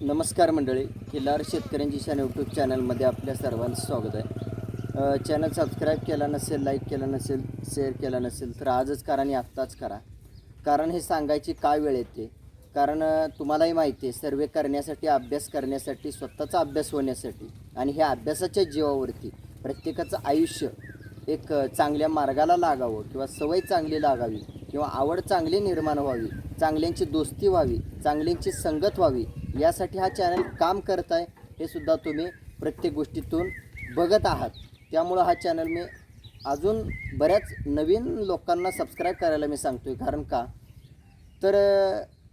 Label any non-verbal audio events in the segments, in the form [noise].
नमस्कार मंडळी किल्लार शेतकऱ्यांची शान यूट्यूब चॅनलमध्ये आपल्या सर्वांचं स्वागत आहे. चॅनल सबस्क्राईब केला नसेल लाईक केला नसेल शेअर केला नसेल तर आजच करा आणि आत्ताच करा. कारण हे सांगायची काय वेळ येते? कारण तुम्हालाही माहिती आहे सर्वे करण्यासाठी अभ्यास करण्यासाठी स्वतःचा अभ्यास होण्यासाठी आणि ह्या अभ्यासाच्या जीवावरती प्रत्येकाचं आयुष्य एक चांगल्या मार्गाला लागावं किंवा सवय चांगली लागावी किंवा आवड चांगली निर्माण व्हावी चांगल्यांची दोस्ती व्हावी चांगल्यांची संगत व्हावी यासाठी हा चॅनल काम करत आहे हे सुद्धा तुम्ही प्रत्येक गोष्टीतून बघत आहात. त्यामुळं हा चॅनल मी अजून बऱ्याच नवीन लोकांना सबस्क्राईब करायला मी सांगतो आहे कारण का? तर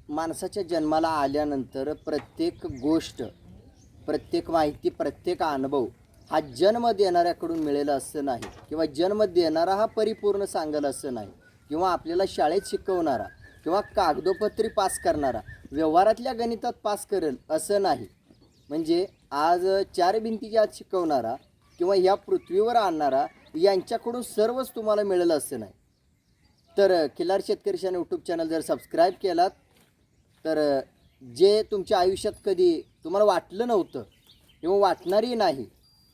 माणसाच्या जन्माला आल्यानंतर प्रत्येक गोष्ट प्रत्येक माहिती प्रत्येक अनुभव हा जन्म देणाऱ्याकडून मिळेल असं नाही. किंवा जन्म देणारा हा परिपूर्ण सांगेल असं नाही. किंवा आपल्याला शाळेत शिकवणारा किंवा कागदोपत्री पास करणारा व्यवहारातल्या गणितात पास करेल असं नाही. म्हणजे आज चार भिंतीच्या आज शिकवणारा किंवा ह्या पृथ्वीवर आणणारा यांच्याकडून सर्वच तुम्हाला मिळेल असं नाही. तर खिलार शेतकरी शान यूट्यूब चॅनल जर सबस्क्राईब केलात तर जे तुमच्या आयुष्यात कधी तुम्हाला वाटलं नव्हतं किंवा वाटणारही नाही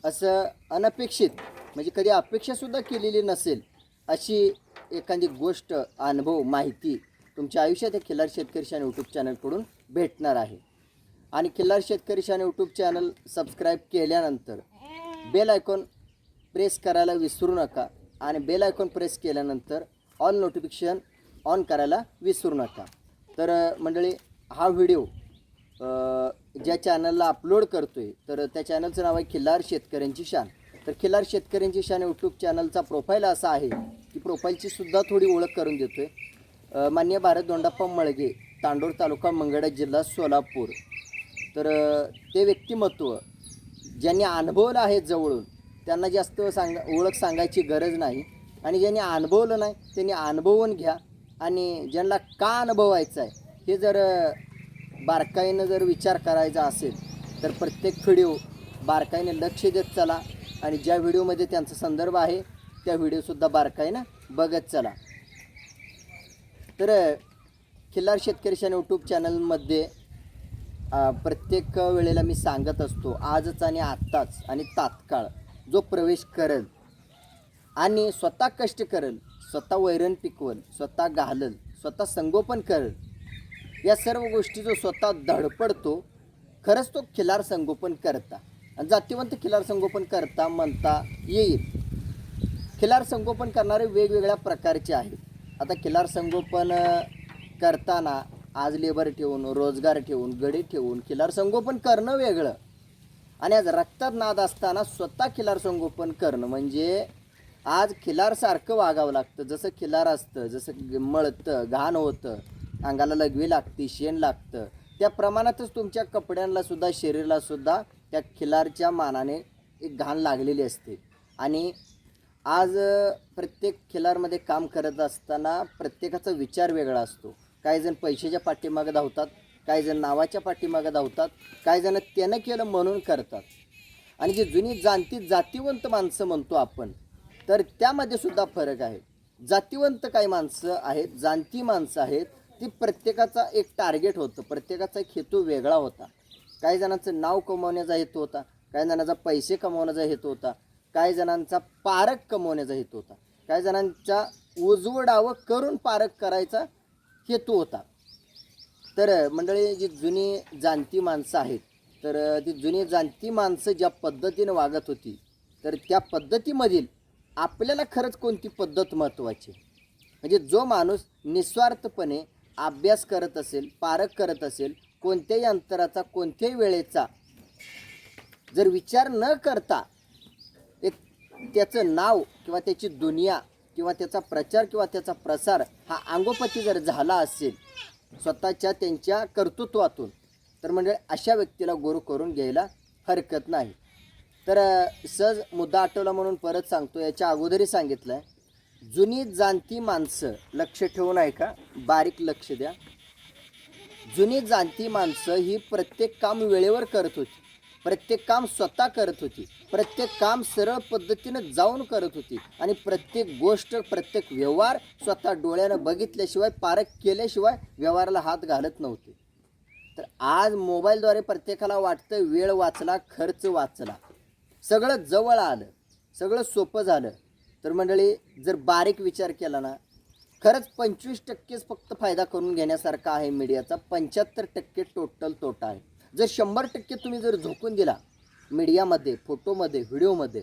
असं अनपेक्षित म्हणजे कधी अपेक्षासुद्धा केलेली नसेल अशी एखादी गोष्ट अनुभव माहिती तुमच्या आयुष्यात हे खिल्लार शेतकरी शान यूट्यूब चॅनलकडून भेटणार आहे. आणि Khillar Shetkari Shaan YouTube channel subscribe केल्यानंतर बेल आयकॉन प्रेस करायला विसरू नका आणि बेल आयकॉन प्रेस केल्यानंतर ऑल नोटिफिकेशन ऑन करायला विसरू नका. तर मंडळी हा व्हिडिओ ज्या चॅनलला अपलोड करतो आहे तर त्या चॅनलचं नाव आहे खिल्लार शेतकऱ्यांची शान. तर खिल्लार शेतकऱ्यांची शान यूट्यूब चॅनलचा प्रोफाईल असा आहे की प्रोफाईलची सुद्धा थोडी ओळख करून देतो आहे मान्य भारत दोंडाप्पा मळगे तांडोर तालुका मंगळा जिल्हा सोलापूर. तर ते व्यक्तिमत्व ज्यांनी अनुभवलं आहे जवळून त्यांना जास्त सांग ओळख सांगायची गरज नाही. आणि ज्यांनी अनुभवलं नाही त्यांनी अनुभवून घ्या. आणि ज्यांना का अनुभवायचं आहे हे जर बारकाईनं जर विचार करायचा असेल तर प्रत्येक व्हिडिओ बारकाईने लक्ष देत चला. आणि ज्या व्हिडिओमध्ये त्यांचा संदर्भ आहे त्या व्हिडिओसुद्धा बारकाईनं बघत चला. तर खिल्लार शेतकरीच्या यूट्यूब चॅनलमध्ये प्रत्येक वेळेला मी सांगत असतो आजच आणि आत्ताच आणि तात्काळ जो प्रवेश करेल आणि स्वतः कष्ट करेल स्वतः वैरण पिकवल स्वतः घालल स्वतः संगोपन करेल या सर्व गोष्टी जो स्वतः धडपडतो खरंच तो खिलार संगोपन करता. आणि जातीवंत खिलार संगोपन करता म्हणता येईल. खिलार संगोपन करणारे वेगवेगळ्या प्रकारचे आहेत. आता खिलार संगोपन करताना आज लेबर ठेवून रोजगार ठेवून गडी ठेवून खिलार संगोपन करणं वेगळं. आणि आज रक्तात नाद असताना स्वतः खिलार संगोपन करणं म्हणजे आज खिलारसारखं वागावं लागतं. जसं खिलार असतं जसं मळतं घाण होतं अंगाला लघवी लागते शेण लागतं. त्या प्रमाणातच तुमच्या कपड्यांना सुद्धा शरीराला सुद्धा त्या खिलारच्या मानाने एक घाण लागलेली असते. आणि आज प्रत्येक खिलारमध्ये काम करत असताना प्रत्येकाचा विचार वेगळा असतो. काही जण पैशाच्या पाठीमागं धावतात काही जण नावाच्या पाठीमागं धावतात काही जण त्यानं केलं म्हणून करतात. आणि जी जुनी जाणती जातीवंत माणसं म्हणतो आपण तर त्यामध्ये सुद्धा फरक आहे. जातीवंत काही माणसं आहेत जाणती माणसं आहेत ती प्रत्येकाचा एक टार्गेट होतं प्रत्येकाचा एक हेतू वेगळा होता. काही जणांचं नाव कमवण्याचा हेतू होता काही जणांचा पैसे कमवण्याचा हेतू होता काही जणांचा पारक कमवण्याचा हेतू होता. काही जणांचा उजवडावं करून पारक करायचा हेतू होता. तर मंडळी जी जुनी जाणती माणसं आहेत तर ती जुनी जाणती माणसं ज्या पद्धतीनं वागत होती तर त्या पद्धतीमधील आपल्याला खरंच कोणती पद्धत महत्त्वाची म्हणजे जो माणूस निस्वार्थपणे अभ्यास करत असेल पारक करत असेल कोणत्याही अंतराचा कोणत्याही वेळेचा जर विचार न करता त्याचं नाव किंवा त्याची दुनिया किंवा त्याचा प्रचार किंवा त्याचा प्रसार हा अंगोपती जर झाला असेल स्वतःच्या त्यांच्या कर्तृत्वातून तर म्हणजे अशा व्यक्तीला गुरु करून घ्यायला हरकत नाही. तर सहज मुद्दा आठवला म्हणून परत सांगतो याच्या अगोदरही सांगितलं आहे जुनी जाणती माणसं लक्ष ठेवून ऐका बारीक लक्ष द्या. जुनी जाणती माणसं ही प्रत्येक काम वेळेवर करत होती. प्रत्येक काम स्वतः करत होती. प्रत्येक काम सरळ पद्धतीनं जाऊन करत होती. आणि प्रत्येक गोष्ट प्रत्येक व्यवहार स्वतः डोळ्यानं बघितल्याशिवाय पारख केल्याशिवाय व्यवहाराला हात घालत नव्हते. तर आज मोबाईलद्वारे प्रत्येकाला वाटतं वेळ वाचला खर्च वाचला. सगळं जवळ आलं. सगळं सोपं झालं. तर मंडळी जर बारीक विचार केला ना खरंच पंचवीस टक्केच फक्त फायदा करून घेण्यासारखा आहे मीडियाचा. पंच्याहत्तर टक्के टोटल तोटा आहे. जर शंभर टक्के तुम्ही जर झोकून दिला मीडियामध्ये फोटोमध्ये व्हिडिओमध्ये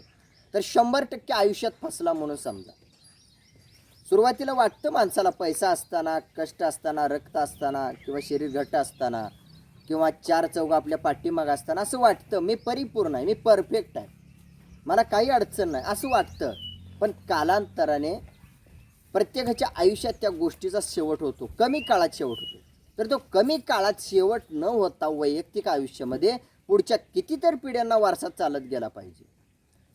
तर शंभर टक्के आयुष्यात फसला म्हणून समजा. सुरुवातीला वाटतं माणसाला पैसा असताना कष्ट असताना रक्त असताना किंवा शरीर घट्ट असताना किंवा चार चौघ आपल्या पाठीमाग असताना असं वाटतं मी परिपूर्ण आहे मी परफेक्ट आहे. मला काही अडचण नाही असं वाटतं. पण कालांतराने प्रत्येकाच्या आयुष्यात त्या गोष्टीचा शेवट होतो कमी काळात शेवट होतो. तर तो कमी काळात शेवट न होता वैयक्तिक आयुष्यामध्ये पुढच्या कितीतरी पिढ्यांना वारसा चालत गेला पाहिजे.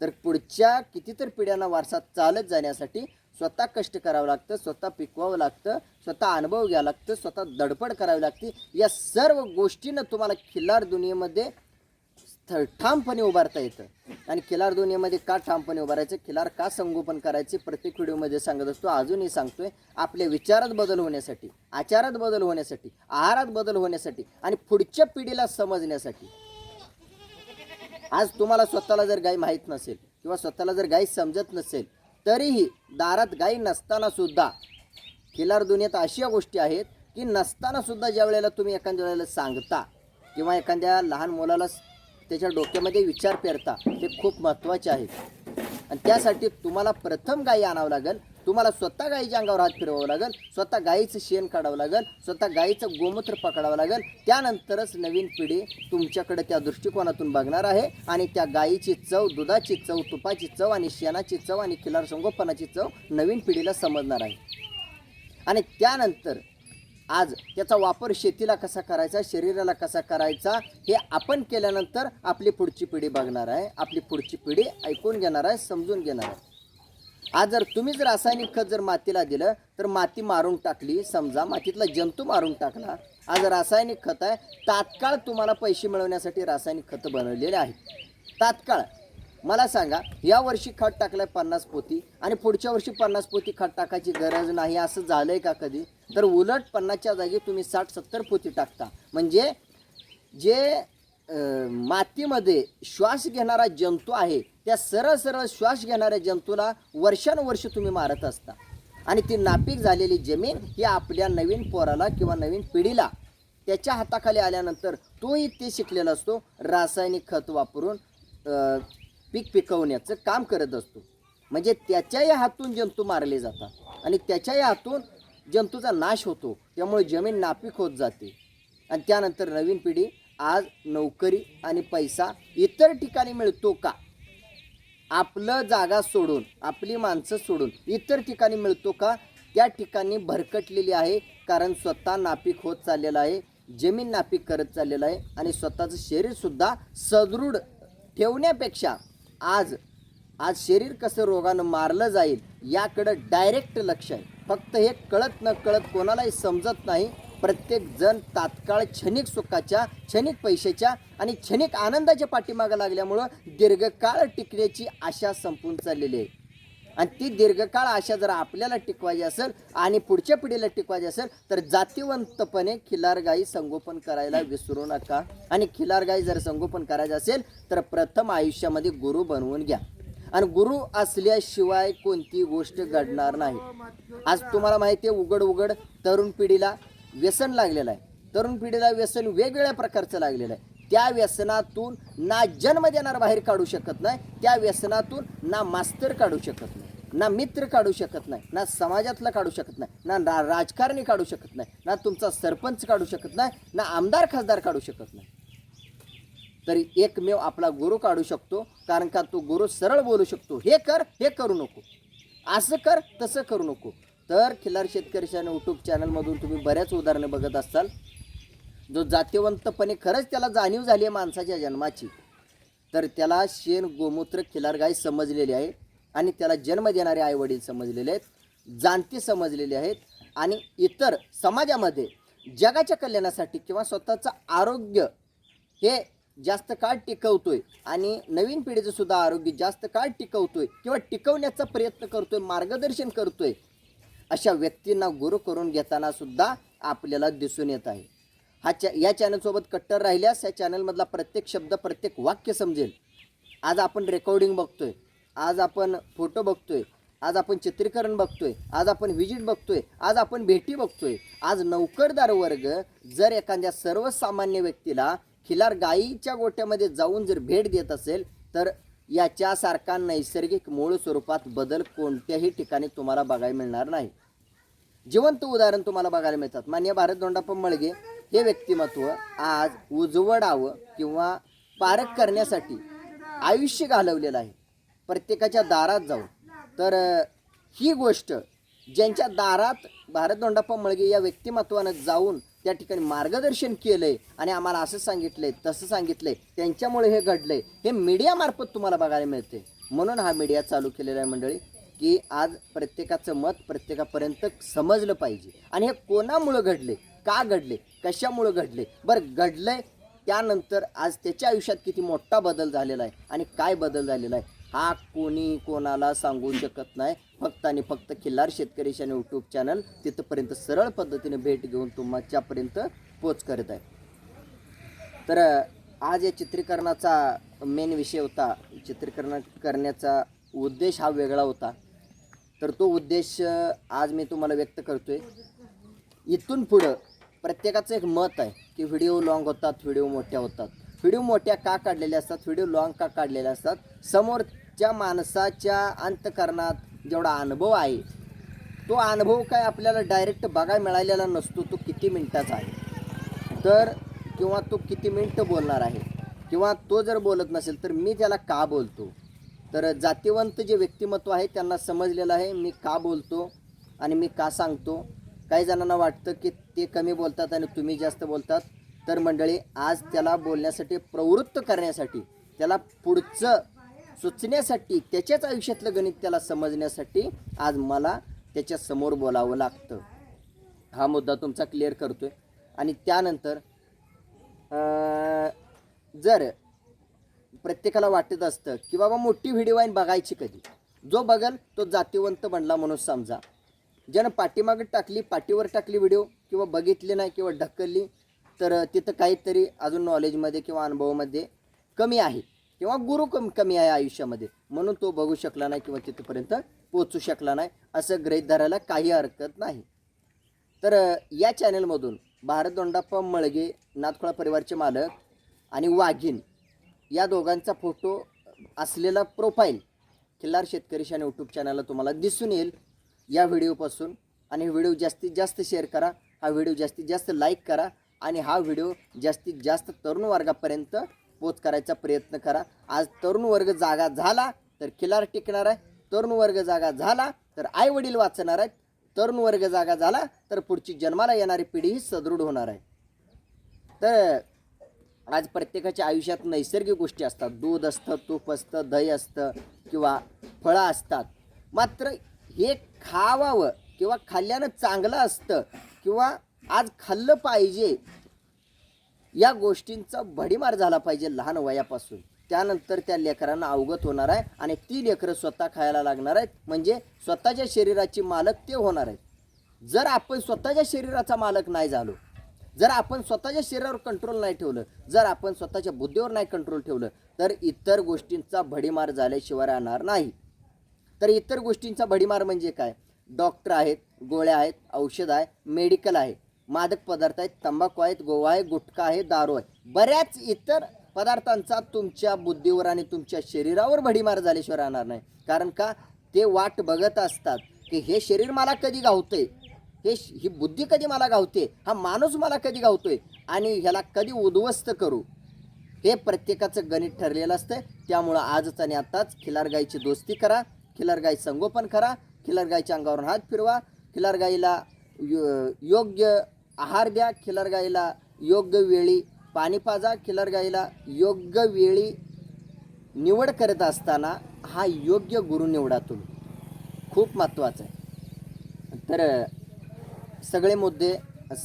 तर पुढच्या कितीतरी पिढ्यांना वारसा चालत जाण्यासाठी स्वतः कष्ट करावं लागतं स्वतः पिकवावं लागतं स्वतः अनुभव घ्यावं लागतं स्वतः दडपड करावी लागते. या सर्व गोष्टीनं तुम्हाला खिल्लार दुनियेमध्ये थ- ठामपणे उभारता येतं. आणि खिलार दुनियेमध्ये का ठामपणे उभारायचं? खिलार का संगोपन करायचे? प्रत्येक व्हिडिओमध्ये सांगत असतो अजूनही सांगतोय आपल्या विचारात बदल होण्यासाठी आचारात बदल होण्यासाठी आहारात बदल होण्यासाठी आणि पुढच्या पिढीला समजण्यासाठी. आज तुम्हाला स्वतःला जर गाय माहीत नसेल किंवा स्वतःला जर गाय समजत नसेल तरीही दारात गाय नसताना सुद्धा खिलार दुनियेत अशा गोष्टी आहेत की नसताना सुद्धा ज्या वेळेला तुम्ही एखाद्या वेळेला सांगता किंवा एखाद्या लहान मुलाला त्याच्या डोक्यामध्ये विचार पेरता ते खूप महत्त्वाचे आहे आणि त्यासाठी तुम्हाला प्रथम गायी आणावं लागेल. तुम्हाला स्वतः गायीच्या अंगावर हात फिरवावं लागेल. स्वतः गायीचं शेण काढावं लागेल. स्वतः गायीचं गोमूत्र पकडावं लागेल. त्यानंतरच नवीन पिढी तुमच्याकडे त्या दृष्टिकोनातून बघणार आहे आणि त्या गायीची चव दुधाची चव तुपाची चव आणि शेणाची चव आणि खिलार संगोपनाची चव नवीन पिढीला समजणार आहे. आणि त्यानंतर आज त्याचा वापर शेतीला कसा करायचा शरीराला कसा करायचा हे आपण केल्यानंतर आपली पुढची पिढी बघणार आहे. आपली पुढची पिढी ऐकून घेणार आहे समजून घेणार आहे. आज जर तुम्ही जर रासायनिक खत जर मातीला दिलं तर माती मारून टाकली समजा मातीतला जंतू मारून टाकला आज रासायनिक खत आहे. तात्काळ तुम्हाला पैसे मिळवण्यासाठी रासायनिक खतं बनवलेले आहेत. तात्काळ. मला सांगा या वर्षी खत टाकलंय पन्नास पोती आणि पुढच्या वर्षी पन्नास पोती खत टाकायची गरज नाही असं झालंय का कधी? तर उलट पन्नासच्या जागी तुम्ही साठ सत्तर पोती टाकता. म्हणजे जे मातीमध्ये श्वास घेणारा जंतू आहे त्या सरळ सरळ श्वास घेणाऱ्या जंतूला वर्षानुवर्ष तुम्ही मारत असता. आणि ती नापीक झालेली जमीन ही आपल्या नवीन पोराला किंवा नवीन पिढीला त्याच्या हाताखाली आल्यानंतर तोही ते शिकलेला असतो. रासायनिक खत वापरून पीक पिकवण्याचं काम करत असतो. म्हणजे त्याच्याही हातून जंतू मारले जातात आणि त्याच्याही हातून जंतूचा नाश होतो. त्यामुळे जमीन नापीक होत जाते. आणि त्यानंतर नवीन पिढी आज नोकरी आणि पैसा इतर ठिकाणी मिळतो का? आपलं जागा सोडून आपली माणसं सोडून इतर ठिकाणी मिळतो का? त्या ठिकाणी भरकटलेली आहे. कारण स्वतः नापीक होत चाललेलं आहे जमीन नापीक करत चाललेलं आहे आणि स्वतःचं शरीरसुद्धा सदृढ ठेवण्यापेक्षा आज आज शरीर कसं रोगानं मारलं जाईल याकडं डायरेक्ट लक्ष आहे. फक्त हे कळत न कळत कोणालाही समजत नाही प्रत्येक जण तात्काळ क्षणिक सुखाच्या क्षणिक पैशाच्या आणि क्षणिक आनंदाच्या पाठीमागं लागल्यामुळं दीर्घकाळ टिकण्याची आशा संपून चाललेली आहे. आणि ती दीर्घकाळ आशा जर आपल्याला टिकवायची असेल आणि पुढच्या पिढीला टिकवायची असेल तर जातीवंतपणे खिलार गाई संगोपन करायला विसरू नका. आणि खिलार गाई जर संगोपन करायचं असेल तर प्रथम आयुष्यामध्ये गुरु बनवून घ्या. आणि गुरु असल्याशिवाय कोणती गोष्ट घडणार नाही. आज तुम्हाला माहिती आहे उघड उघड तरुण पिढीला व्यसन लागलेलं आहे. तरुण पिढीला व्यसन वेगवेगळ्या प्रकारचं लागलेलं आहे. त्या व्यसनातून ना जन्म देणार बाहेर काढू शकत नाही त्या व्यसनातून ना मास्तर काढू शकत नाही ना मित्र काढू शकत नाही ना समाजातला काढू शकत नाही ना रा राजकारणी काढू शकत नाही ना तुमचा सरपंच काढू शकत नाही ना आमदार खासदार काढू शकत नाही. तरी एकमेव आपला गुरु काढू शकतो कारण का तो गुरु सरळ बोलू शकतो हे कर हे करू नको असं कर तसं करू नको. तर खिलार शेतकरीच्या यूट्यूब चॅनलमधून तुम्ही बऱ्याच उदाहरणं बघत असाल. जो जातीवंतपणे खरंच त्याला जाणीव झाली आहे माणसाच्या जन्माची तर त्याला शेण गोमूत्र खिलारगाय समजलेली आहे आणि त्याला जन्म देणारे आईवडील समजलेले आहेत जाणते समजलेले आहेत आणि इतर समाजामध्ये जगाच्या कल्याणासाठी किंवा स्वतःचं आरोग्य हे जास्त काळ टिकवतोय आणि नवीन पिढीचं सुद्धा आरोग्य जास्त काळ टिकवतोय किंवा टिकवण्याचा प्रयत्न करतोय मार्गदर्शन करतोय अशा व्यक्तींना गुरु करून घेताना सुद्धा आपल्याला दिसून येत आहे. हा चॅ या चॅनलसोबत कट्टर राहिल्यास या चॅनलमधला प्रत्येक शब्द प्रत्येक वाक्य समजेल. आज आपण रेकॉर्डिंग बघतो आहे आज आपण फोटो बघतो आहे आज आपण चित्रीकरण बघतोय. आज आपण व्हिजिट बघतोय. आज आपण भेटी बघतोय. आज नौकरदार वर्ग जर एखाद्या सर्वसामान्य व्यक्तीला खिलार गायीच्या गोट्यामध्ये जाऊन जर भेट देत असेल तर याच्यासारखा नैसर्गिक मूळ स्वरूपात बदल कोणत्याही ठिकाणी तुम्हाला बघायला मिळणार नाही. जिवंत उदाहरण तुम्हाला बघायला मिळतात. मान्य भारत दोंडाप्पा मळगे हे व्यक्तिमत्व आज उजवडावं किंवा पारख करण्यासाठी आयुष्य घालवलेलं आहे. प्रत्येकाच्या दारात जाऊन. तर ही गोष्ट ज्यांच्या दारात भारत दोंडाप्पा मळगे या व्यक्तिमत्वानं जाऊन त्या ठिकाणी मार्गदर्शन केलं आहे आणि आम्हाला असं सांगितलंय तसं सांगितलंय त्यांच्यामुळे हे घडलंय हे मीडियामार्फत तुम्हाला बघायला मिळते. म्हणून हा मीडिया चालू केलेला आहे मंडळी की आज प्रत्येकाचं मत प्रत्येकापर्यंत समजलं पाहिजे. आणि हे कोणामुळं घडले का घडले? कशामुळं घडले? बरं घडलंय त्यानंतर आज त्याच्या आयुष्यात किती मोठा बदल झालेला आहे आणि काय बदल झालेला आहे हा कोणी कोणाला सांगू शकत नाही. फक्त आणि फक्त खिल्लार शेतकरी आणि यूट्यूब चॅनल तिथंपर्यंत सरळ पद्धतीने भेट घेऊन तुमच्यापर्यंत पोच करत आहे. तर आज या चित्रीकरणाचा मेन विषय होता. चित्रीकरण करण्याचा उद्देश हा वेगळा होता. तर तो उद्देश आज मी तुम्हाला व्यक्त करतो आहे इथून पुढं प्रत्येकाचं एक मत आहे की व्हिडिओ लॉंग होतात व्हिडिओ मोठ्या होतात. व्हिडिओ मोठ्या का काढलेल्या असतात? व्हिडिओ लॉंग का काढलेल्या असतात? समोरच्या माणसाच्या अंतकरणात जेवढा अनुभव आहे तो अनुभव काय आपल्याला डायरेक्ट बघायला मिळालेला नसतो तो किती मिनटाचा आहे. तर किंवा तो किती मिनटं बोलणार आहे किंवा तो जर बोलत नसेल तर मी त्याला का बोलतो? तर जातीवंत जे व्यक्तिमत्व आहे त्यांना समजलेलं आहे मी का बोलतो आणि मी का सांगतो? काही जणांना वाटतं की ते कमी बोलतात आणि तुम्ही जास्त बोलतात. तर मंडळी आज त्याला बोलण्यासाठी प्रवृत्त करण्यासाठी त्याला पुढचं सुचण्यासाठी त्याच्याच आयुष्यातलं गणित त्याला समजण्यासाठी आज मला त्याच्यासमोर बोलावं लागतं. हा मुद्दा तुमचा क्लिअर करतोय. आणि त्यानंतर जर प्रत्येकाला वाटत असतं की बाबा मोठी व्हिडिओ आहे बघायची कधी? जो बघल तो जातीवंत बनला म्हणून समजा. ज्यानं पाठीमागं टाकली पाठीवर टाकली व्हिडिओ किंवा बघितली नाही किंवा ढकलली तर तिथं काहीतरी अजून नॉलेजमध्ये किंवा अनुभवामध्ये कमी आहे. किंवा गुरु कम कमी आहे आयुष्यामध्ये. म्हणून तो बघू शकला नाही किंवा तिथपर्यंत पोचू शकला नाही असं ग्रहित धरायला काही हरकत नाही. तर या चॅनलमधून भारत दोंडाप्पा मळगे नाथखोळा परिवारचे मालक आणि वाघीन या दोघांचा फोटो असलेला प्रोफाईल खिल्लार शेतकरी शान यूट्यूब चॅनलला तुम्हाला दिसून येईल. या व्हिडिओपासून. आणि व्हिडिओ जास्तीत जास्त शेअर करा. हा व्हिडिओ जास्तीत जास्त लाईक करा. आणि हा व्हिडिओ जास्तीत जास्त तरुण वर्गापर्यंत पोच करायचा प्रयत्न करा. आज तरुण वर्ग जागा झाला तर खिल्लार टिकणार आहे. तरुण वर्ग जागा झाला तर आई वडील वाचणार आहेत. तरुण वर्ग जागा झाला तर पुढची जन्माला येणारी पिढी ही सदृढ होणार आहे. तर आज प्रत्येकाच्या आयुष्यात नैसर्गिक गोष्टी असतात. दूध असतं तूप असतं दही असतं किंवा फळं असतात. मात्र हे खावावं किंवा खाल्ल्यानं चांगलं असतं किंवा आज खाल्लं पाहिजे या गोष्टींचा भडीमार झाला पाहिजे लहान वयापासून. त्यानंतर त्या लेकरांना अवगत होणार आहे आणि ती लेकरं स्वतः खायला लागणार आहेत. म्हणजे स्वतःच्या शरीराची मालक ते होणार आहेत. जर आपण स्वतःच्या शरीराचा मालक नाही झालो जर आपण स्वतःच्या शरीरावर कंट्रोल नाही ठेवलं जर आपण स्वतःच्या बुद्धीवर नाही कंट्रोल ठेवलं तर इतर गोष्टींचा भडीमार झाल्याशिवाय राहणार नाही. तर इतर गोष्टींचा भडीमार म्हणजे काय? डॉक्टर आहेत गोळ्या आहेत औषध आहे मेडिकल आहे मादक पदार्थ आहेत तंबाखू आहेत गोवा आहे गुटखा आहे दारू आहे. बऱ्याच इतर पदार्थांचा तुमच्या बुद्धीवर आणि तुमच्या शरीरावर भडीमार झाल्याशिवाय राहणार नाही. कारण का? ते वाट बघत असतात की हे शरीर मला कधी गावते हे श- ही बुद्धी कधी मला गावते? हा माणूस मला कधी गावतोय? आणि ह्याला कधी उद्ध्वस्त करू? हे प्रत्येकाचं गणित ठरलेलं असतं त्यामुळं आजच आणि आत्ताच खिलार गाईची दोस्ती करा. खिलार गाई संगोपन करा खिलार गाईच्या अंगावरून हात फिरवा खिलार गाईला यो- योग्य आहार द्या खिलार गाईला योग्य वेळी पाणी पाजा खिलार गाईला योग्य वेळी निवड करत असताना हा योग्य गुरु निवडा तुम्ही. खूप महत्त्वाचं आहे. तर सगळे मुद्दे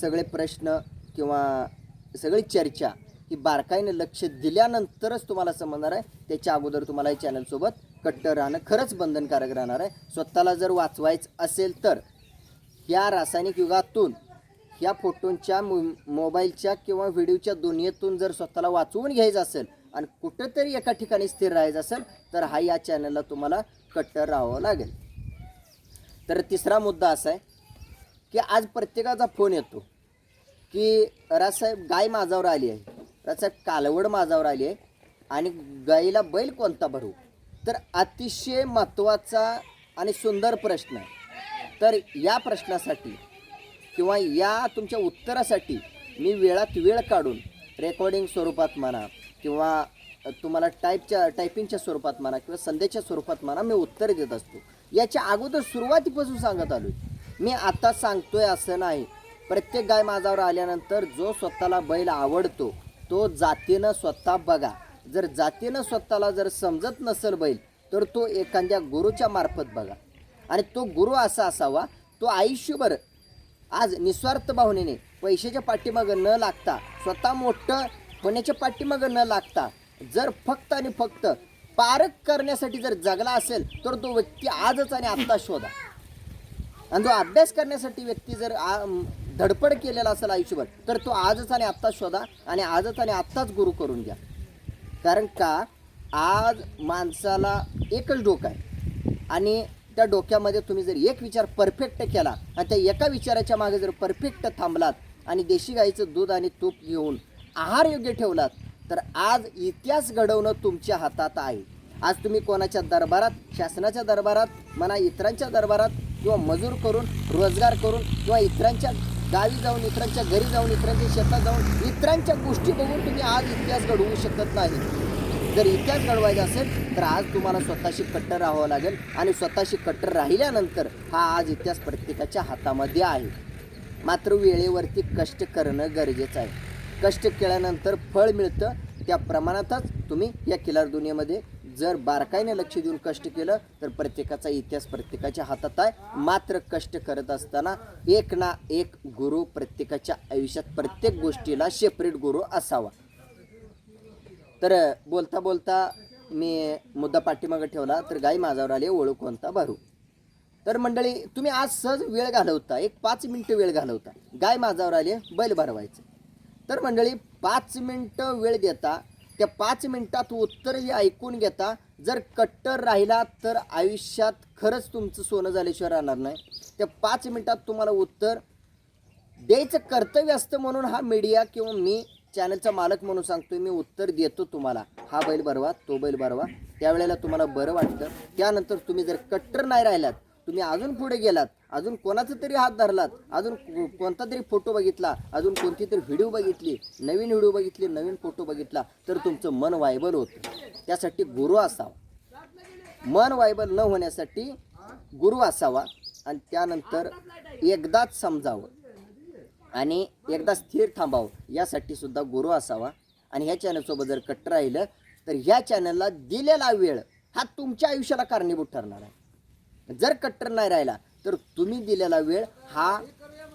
सगळे प्रश्न किंवा सगळी चर्चा ही बारकाईने लक्ष दिल्यानंतरच तुम्हाला समजणार आहे. त्याच्या अगोदर तुम्हाला या चॅनलसोबत कट्टर राहणं खरंच बंधनकारक राहणार आहे. स्वतःला जर वाचवायचं असेल तर या रासायनिक युगातून या फोटोंच्या मो मोबाईलच्या किंवा व्हिडिओच्या दुनियेतून जर स्वतःला वाचवून घ्यायचं असेल आणि कुठंतरी एका ठिकाणी स्थिर राहायचं असेल तर हा या चॅनलला तुम्हाला कट्टर राहावं लागेल. तर तिसरा मुद्दा असा आहे की आज प्रत्येकाचा फोन येतो की रासाहेब गाय माझावर आली आहे. रासाहेब कालवड माझावर आली आहे आणि गाईला बैल कोणता भरू तर अतिशय महत्त्वाचा आणि सुंदर प्रश्न आहे. तर या प्रश्नासाठी किंवा या तुमच्या उत्तरासाठी मी वेळात वेळ काढून रेकॉर्डिंग स्वरूपात म्हणा किंवा तुम्हाला टाईपच्या टायपिंगच्या स्वरूपात म्हणा किंवा संदेशच्या स्वरूपात म्हणा मी उत्तर देत असतो. याच्या अगोदर सुरुवातीपासून सांगत आलो मी आता सांगतोय असं नाही. प्रत्येक गाय माझावर आल्यानंतर जो स्वतःला बैल आवडतो तो जातीनं स्वतः बघा. जर जातीनं स्वतःला जर समजत नसेल बैल तर तो एखाद्या गुरुच्या मार्फत बघा. आणि तो गुरु असा असावा तो आयुष्यभर आज निस्वार्थ भावनेने पैशाच्या पाठीमागं न लागता स्वतः मोठं होण्याच्या पाठीमागं न लागता जर फक्त आणि फक्त पारक करण्यासाठी जर जगला असेल तर तो व्यक्ती आजच आणि आत्ता शोधा. आणि जो अभ्यास करण्यासाठी व्यक्ती जर आ- धडपड केलेला असेल आयुष्यभर तर तो आजच आणि आत्ताच शोधा आणि आजच आणि आत्ताच गुरु करून घ्या. कारण का? आज माणसाला एकच डोकं आहे. आणि त्या डोक्यामध्ये तुम्ही जर एक विचार परफेक्ट केला आणि त्या एका विचाराच्या मागे जर परफेक्ट थांबलात आणि देशी गाईचं दूध आणि तूप घेऊन आहार योग्य ठेवलात तर आज इतिहास घडवणं तुमच्या हातात आहे. आज तुम्ही कोणाच्या दरबारात शासनाच्या दरबारात म्हणा इतरांच्या दरबारात किंवा मजूर करून रोजगार करून किंवा इतरांच्या गावी जाऊन इतरांच्या घरी जाऊन इतरांच्या शेतात जाऊन इतरांच्या गोष्टी बघून तुम्ही आज इतिहास घडवू शकत नाही. जर इतिहास घडवायचा असेल तर आज तुम्हाला स्वतःशी कट्टर राहावं लागेल आणि स्वतःशी कट्टर राहिल्यानंतर हा आज इतिहास प्रत्येकाच्या हातामध्ये आहे. मात्र वेळेवरती कष्ट करणं गरजेचं आहे. कष्ट केल्यानंतर फळ मिळतं त्या प्रमाणातच तुम्ही या किलार दुनियेमध्ये जर बारकाईने लक्ष देऊन कष्ट केलं तर प्रत्येकाचा इतिहास प्रत्येकाच्या हातात आहे. मात्र कष्ट करत असताना एक ना एक गुरु प्रत्येकाच्या आयुष्यात प्रत्येक गोष्टीला सेपरेट गुरु असावा. तर बोलता बोलता मी मुद्दा पाठीमागं ठेवला तर गाई माझ्यावर आली ओळख कोणता? भरू. तर मंडळी तुम्ही आज सहज वेळ घालवता एक पाच मिनटं वेळ घालवता. गाय माझ्यावर आली बैल भरवायचं. तर मंडळी पाच मिनटं वेळ देता त्या पाच मिनिटात उत्तर हे ऐकून घेता जर कट्टर राहिला तर आयुष्यात खरंच तुमचं सोनं झाल्याशिवाय राहणार नाही. त्या पाच मिनिटात तुम्हाला उत्तर द्यायचं कर्तव्य असतं म्हणून हा मीडिया किंवा मी चॅनलचा मालक म्हणून सांगतोय मी उत्तर देतो तुम्हाला. हा बैल भरवा तो बैल भरवा. त्यावेळेला तुम्हाला बरं वाटतं. त्यानंतर तुम्ही जर कट्टर नाही राहिलात तुम्ही अजून पुढे गेलात अजून कोणाचा तरी हात धरलात? अजून कोणता तरी फोटो बघितला? अजून कोणती तरी व्हिडिओ बघितली? नवीन व्हिडिओ बघितली नवीन फोटो बघितला तर तुमचं मन वायबल होतं. त्यासाठी गुरु असावा. मन वायबल न होण्यासाठी गुरु असावा आणि त्यानंतर एकदाच समजावं आणि एकदा स्थिर थांबावं. यासाठी सुद्धा गुरु असावा. आणि ह्या चॅनलसोबत जर कट्टर राहिलं तर ह्या चॅनलला दिलेला वेळ हा तुमच्या आयुष्याला कारणीभूत ठरणार आहे. जर कट्टर नाही राहिला तर तुम्ही दिलेला वेळ हा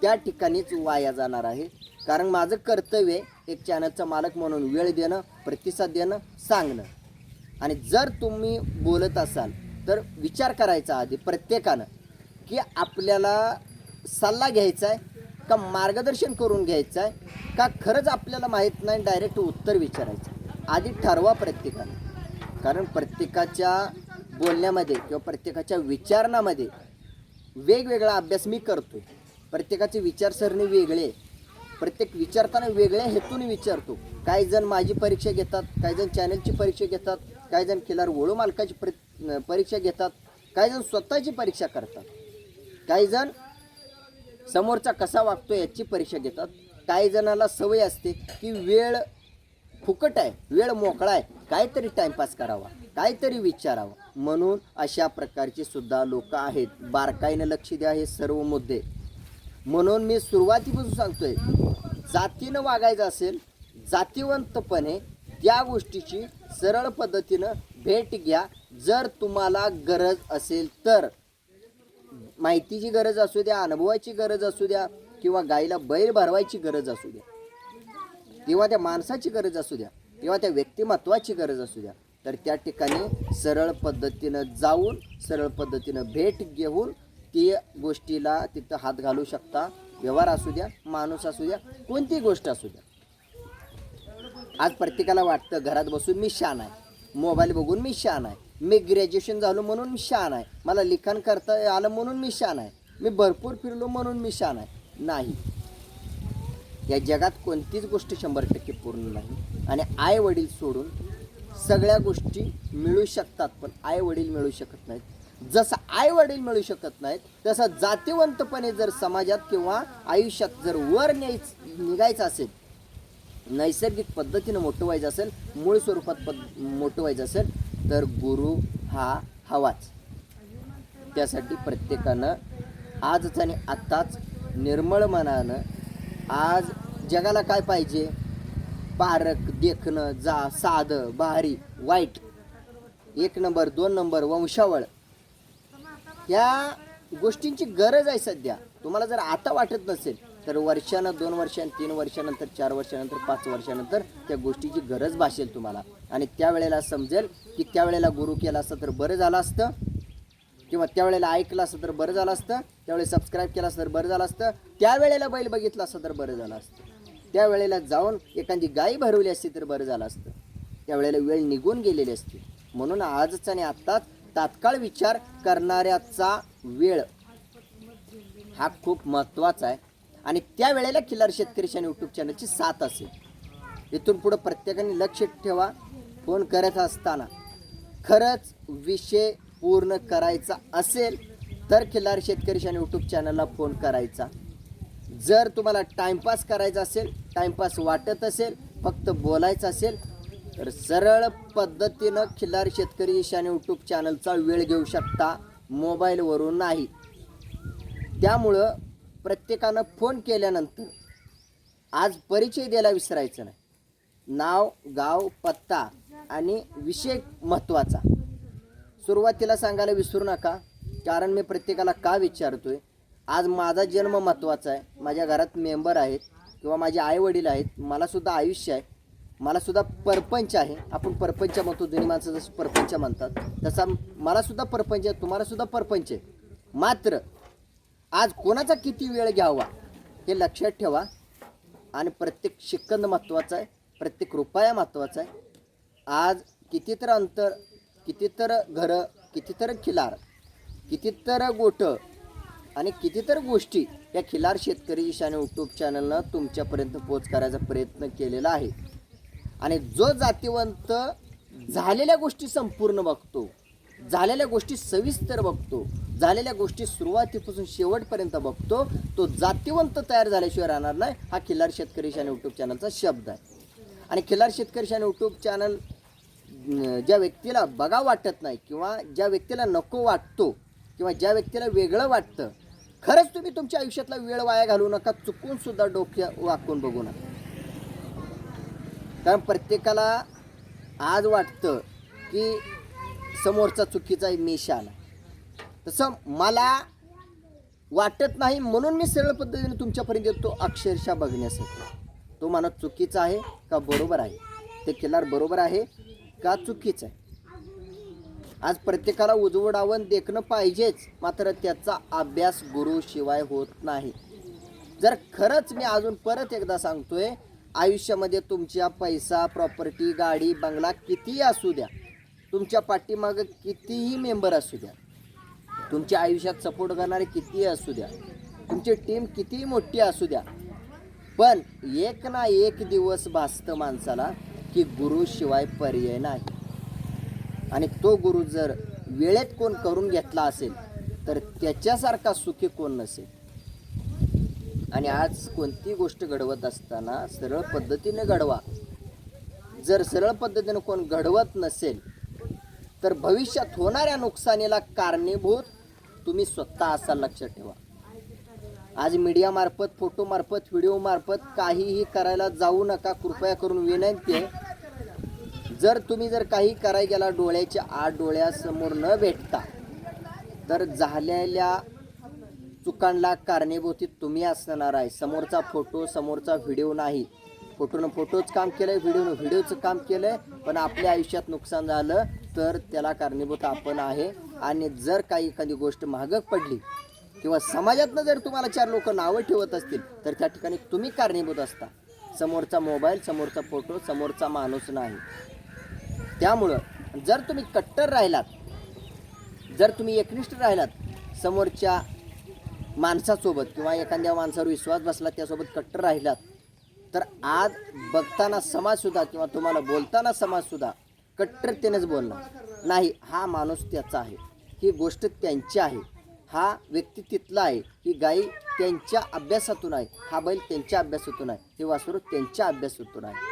त्या ठिकाणीच वाया जाणार आहे. कारण माझं कर्तव्य एक चॅनलचा मालक म्हणून वेळ देणं प्रतिसाद देणं सांगणं. आणि जर तुम्ही बोलत असाल तर विचार करायचा आधी प्रत्येकानं की आपल्याला सल्ला घ्यायचा आहे का मार्गदर्शन करून घ्यायचं आहे का खरंच आपल्याला माहीत नाही डायरेक्ट उत्तर विचारायचं. आहे? आधी ठरवा प्रत्येकानं. कारण प्रत्येकाच्या बोलण्यामध्ये किंवा प्रत्येकाच्या विचारणामध्ये वेगवेगळा अभ्यास मी करतो प्रत्येकाची विचारसरणी वेगळी आहे. प्रत्येक विचारताना वेगळ्या हेतूने विचारतो. काही जण माझी परीक्षा घेतात काही जण चॅनलची परीक्षा घेतात काही जण खिलार वळू मालकाची परी परीक्षा घेतात काही जण स्वतःची परीक्षा करतात. काही जण समोरचा कसा वागतो याची परीक्षा घेतात. काही जणाला सवय असते की वेळ फुकट आहे वेळ मोकळा आहे काहीतरी टाईमपास करावा. काहीतरी विचारावं. म्हणून अशा प्रकारची सुद्धा लोक आहेत. बारकाईनं लक्ष द्या हे सर्व मुद्दे. म्हणून मी सुरुवातीपासून सांगतोय जातीनं वागायचं असेल जातीवंतपणे त्या गोष्टीची सरळ पद्धतीनं भेट घ्या. जर तुम्हाला गरज असेल तर. माहितीची गरज असू द्या अनुभवाची गरज असू द्या किंवा गाईला बैल भरवायची गरज असू द्या किंवा त्या माणसाची गरज असू द्या किंवा त्या व्यक्तिमत्वाची गरज असू द्या. तर त्या ठिकाणी सरळ पद्धतीनं जाऊन सरळ पद्धतीनं भेट घेऊन ती गोष्टीला तिथं हात घालू शकता. व्यवहार असू द्या माणूस असू द्या कोणतीही गोष्ट असू द्या. आज प्रत्येकाला वाटतं घरात बसून मी शान आहे. मोबाईल बघून मी शान आहे. मी ग्रॅज्युएशन झालो म्हणून मी शान आहे. मला लिखाण करता आलं म्हणून मी शान आहे. मी भरपूर फिरलो म्हणून मी शान आहे. नाही. या जगात कोणतीच गोष्ट शंभर टक्के पूर्ण नाही. आणि आई वडील सोडून सगळ्या गोष्टी मिळू शकतात पण आई वडील मिळू शकत नाहीत. जसं आई वडील मिळू शकत नाहीत तसं जातीवंतपणे जर समाजात किंवा आयुष्यात जर वर न्यायच निघायचं असेल नैसर्गिक पद्धतीनं मोठं व्हायचं असेल मूळ स्वरूपात पद मोठं व्हायचं असेल तर गुरु हा हवाच. त्यासाठी प्रत्येकानं आजच आणि आत्ताच निर्मळ मनानं आज जगाला काय पाहिजे? पारक देखणं जा साधं भारी वाईट. एक नंबर दोन नंबर वंशावळ. ह्या गोष्टींची गरज आहे सध्या. तुम्हाला जर आता वाटत नसेल तर वर्षानं दोन वर्षानं तीन वर्षानंतर चार वर्षानंतर पाच वर्षानंतर त्या गोष्टीची गरज भासेल तुम्हाला. आणि त्यावेळेला समजेल की त्यावेळेला गुरु केला असतं तर बरं झालं असतं किंवा त्यावेळेला ऐकलं असतं तर बरं झालं असतं त्यावेळेला सबस्क्राईब केलं असतं तर बरं झालं असतं त्यावेळेला बैल बघितला असतं तर बरं झालं असतं. त्यावेळेला जाऊन एखादी गाई भरवली असती तर बरं झालं असतं. त्यावेळेला वेळ निघून गेलेली असते. म्हणून आजच आणि आत्ताच तात्काळ विचार करणाऱ्याचा वेळ हा खूप महत्त्वाचा आहे. आणि त्या वेळेला शेतकरी शेतकरीच्या यूट्यूब चॅनलची साथ असेल. इथून पुढं प्रत्येकाने लक्ष ठेवा. फोन करत असताना खरंच विषय पूर्ण करायचा असेल तर खिल्लार शेतकरीच्या यूट्यूब चॅनलला फोन करायचा. जर तुम्हाला टाइमपास करायचा असेल टाइमपास वाटत असेल फक्त बोलायचं असेल तर सरळ पद्धतीनं खिल्लार शेतकरी ईशान यूट्यूब चॅनलचा वेळ घेऊ शकता. मोबाईलवरून नाही. त्यामुळं प्रत्येकानं फोन केल्यानंतर आज परिचय द्यायला विसरायचं नाही. नाव गाव पत्ता आणि विषय महत्त्वाचा. सुरुवातीला सांगायला विसरू नका कारण मी प्रत्येकाला का विचारतोय? आज माझा जन्म महत्त्वाचा आहे. माझ्या घरात मेंबर आहेत किंवा माझे आईवडील आहेत. मलासुद्धा आयुष्य आहे. मलासुद्धा परपंच आहे. आपण परपंच म्हणतो जुनी माणसं जसं परपंच म्हणतात तसा मलासुद्धा परपंच आहे. तुम्हालासुद्धा परपंच आहे. मात्र आज कोणाचा किती वेळ घ्यावा हे लक्षात ठेवा. आणि प्रत्येक शिकंद महत्त्वाचा आहे. प्रत्येक रुपया महत्त्वाचा आहे. आज किती तर अंतर कितीतर घरं किती तर खिलार किती तर गोठं आणि कितीतर गोष्टी या खिलार शेतकरी ईशान यूट्यूब चॅनलनं तुमच्यापर्यंत पोच करायचा प्रयत्न केलेला आहे. आणि जो जातीवंत झालेल्या गोष्टी संपूर्ण बघतो झालेल्या गोष्टी सविस्तर बघतो झालेल्या गोष्टी सुरुवातीपासून शेवटपर्यंत बघतो तो जातीवंत तयार झाल्याशिवाय राहणार नाही हा खिलार शेतकरी शान यूट्यूब चॅनलचा शब्द आहे. आणि खिलार शेतकरी शान यूट्यूब चॅनल ज्या व्यक्तीला बघा वाटत नाही किंवा ज्या व्यक्तीला नको वाटतो किंवा ज्या व्यक्तीला वेगळं वाटतं खरंच तुम्ही तुमच्या आयुष्यातला वेळ वाया घालू नका चुकून सुद्धा डोक्या वाकून बघू नका. कारण प्रत्येकाला आज वाटतं की समोरचा चुकीचा आहे. आला तसं मला वाटत नाही म्हणून मी सरळ पद्धतीने तुमच्यापर्यंत येतो अक्षरशः बघण्यासाठी. तो माणूस चुकीचा आहे का बरोबर आहे? ते किल्लार बरोबर आहे का चुकीचं आहे? आज प्रत्येकाला उजवडावून देखणं पाहिजेच. मात्र त्याचा अभ्यास गुरुशिवाय होत नाही. जर खरंच मी अजून परत एकदा सांगतोय आयुष्यामध्ये तुमच्या पैसा प्रॉपर्टी गाडी बंगला कितीही असू द्या तुमच्या पाठीमागं कितीही मेंबर असू द्या तुमच्या आयुष्यात सपोर्ट करणारे कितीही असू द्या तुमची टीम कितीही मोठी असू द्या पण एक ना एक दिवस भासतं माणसाला की गुरुशिवाय पर्याय नाही. आणि तो गुरु जर वेळेत कोण करून घेतला असेल तर त्याच्यासारखा सुखी कोण नसेल? आणि आज कोणती गोष्ट घडवत असताना सरळ पद्धतीने घडवा. जर सरळ पद्धतीने कोण घडवत नसेल तर भविष्यात होणाऱ्या नुकसानीला कारणीभूत तुम्ही स्वतः असा लक्षात ठेवा. आज मीडियामार्फत फोटोमार्फत व्हिडिओमार्फत काहीही करायला जाऊ नका कृपया करून विनंती आहे. जर तुम्ही जर काही कराय गेला डोळ्याच्या आत डोळ्यासमोर न भेटता तर झालेल्या चुकांना कारणीभूती तुम्ही असणार आहे. समोरचा फोटो समोरचा व्हिडिओ नाही. फोटोनं फोटोच काम केलंय व्हिडिओनं व्हिडिओचं काम केलंय पण आपल्या आयुष्यात नुकसान झालं तर त्याला कारणीभूत आपण आहे. आणि जर काही एखादी गोष्ट महागक पडली किंवा समाजातनं जर तुम्हाला चार लोक नावं ठेवत असतील तर त्या ठिकाणी तुम्ही कारणीभूत असता. समोरचा मोबाईल समोरचा फोटो समोरचा माणूस नाही. त्यामुळं जर तुम्ही कट्टर राहिलात जर तुम्ही एकनिष्ठ राहिलात समोरच्या माणसासोबत किंवा एखाद्या माणसावर विश्वास बसला त्यासोबत कट्टर राहिलात तर आज बघताना समाजसुद्धा किंवा तुम्हाला बोलताना समाजसुद्धा कट्टरतेनेच बोलणार. नाही हा माणूस त्याचा आहे. ही गोष्ट त्यांची आहे. हा व्यक्ती तिथला आहे. ही गाई त्यांच्या अभ्यासातून आहे. हा बैल त्यांच्या अभ्यासातून आहे. हे वासरू त्यांच्या अभ्यासातून आहे.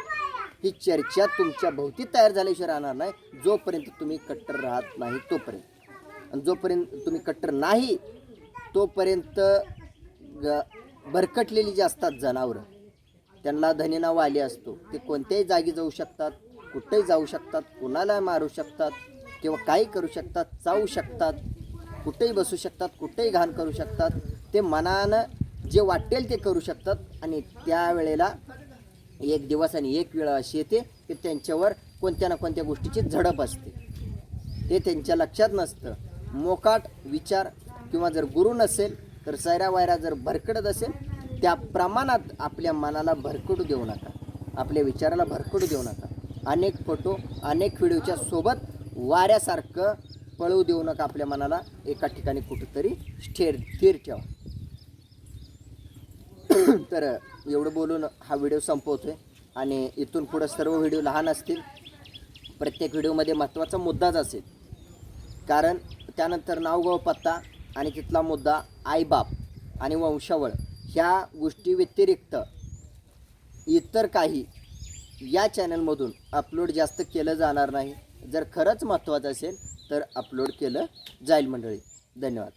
ही चर्चा तुमच्या भोवती तयार झाल्याशिवाय राहणार नाही. जोपर्यंत तुम्ही कट्टर राहत नाही तोपर्यंत. आणि जोपर्यंत तुम्ही कट्टर नाही तोपर्यंत ग भरकटलेली जी असतात जनावरं त्यांना धनीना वाली असतो. ते कोणत्याही जागी जाऊ शकतात कुठेही जाऊ शकतात कुणाला मारू शकतात किंवा काही करू शकतात चावू शकतात कुठेही बसू शकतात कुठेही घाण करू शकतात. ते मनानं जे वाटेल ते करू शकतात आणि त्यावेळेला एक दिवस आणि एक वेळ अशी येते की त्यांच्यावर कोणत्या ना कोणत्या गोष्टीची झडप असते. हे त्यांच्या लक्षात नसतं. मोकाट विचार किंवा जर गुरु नसेल तर सैरा वायरा जर भरकडत असेल त्या प्रमाणात आपल्या मनाला भरकडू देऊ नका. आपल्या विचाराला भरकडू देऊ नका. अनेक फोटो अनेक व्हिडिओच्या सोबत वाऱ्यासारखं पळवू देऊ नका आपल्या मनाला. एका ठिकाणी कुठंतरी स्थिर स्थिर ठेवा. [coughs] तर एवढं बोलून हा व्हिडिओ संपवतोय. आणि इथून पुढं सर्व व्हिडिओ लहान असतील प्रत्येक व्हिडिओमध्ये महत्त्वाचा मुद्दाच असेल. कारण त्यानंतर नावगाव पत्ता आणि तिथला मुद्दा आईबाप आणि वंशावळ ह्या गोष्टी व्यतिरिक्त इतर काही या चॅनलमधून अपलोड जास्त केलं जाणार नाही. जर खरंच महत्त्वाचं असेल तर अपलोड केलं जाईल मंडळी. धन्यवाद.